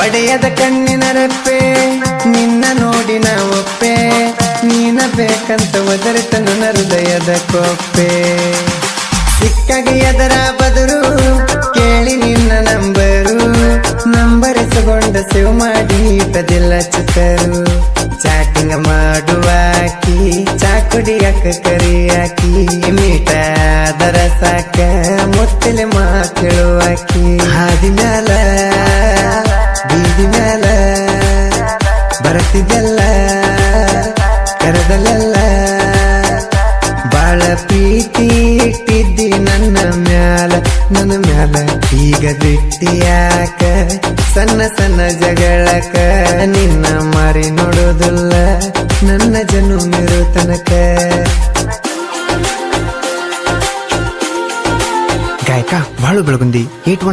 ಬಡೆಯದ ಕಣ್ಣಿನ ರೆಪ್ಪೆ ನಿನ್ನ ನೋಡಿನ ಒಪ್ಪೆ. ನೀನ ಬೇಕಂತ ಒದರಿತ ನನ್ನ ಹೃದಯದ ಕೊಪ್ಪೆ. ಸಿಕ್ಕಾಗಿ ಎದರ ಬದರು, ಕೇಳಿ ನಿನ್ನ ನಂಬರು. ನಂಬರಿಸಿಕೊಂಡ ಸೇವ್ ಮಾಡಿ ಬದಿಲ್ಲ ಚಿಕ್ಕರು. ಚಾಟಿಂಗ್ ಮಾಡುವಾಕಿ ಕರಿ ಕರಿಯಾಕಿ ಮೀಟಾದರ ಸಾಕ ಮುತ್ತಲೆ ಮಾತೇಳುವಾಕಿ ಹಾದಿ ಬರತಿದ್ದೆಲ್ಲ ಕರೆದಲ್ಲೆಲ್ಲ. ಬಾಳ ಪ್ರೀತಿ ಇಟ್ಟಿದ್ದಿ ನನ್ನ ಮ್ಯಾಲ ನನ್ನ ಮ್ಯಾಲ ಈಗ ಬಿಟ್ಟಿಯಾಕ ಸಣ್ಣ ಸಣ್ಣ ಜಗಳಕ ನಿನ್ನ ಮಾರಿ ನೋಡೋದಿಲ್ಲ, ನನ್ನ ಜನುಮಿರು ತನಕ ಗಾಯಕ, ಬಾಳು ಬೆಳಗುಂದಿ, ಏಟ್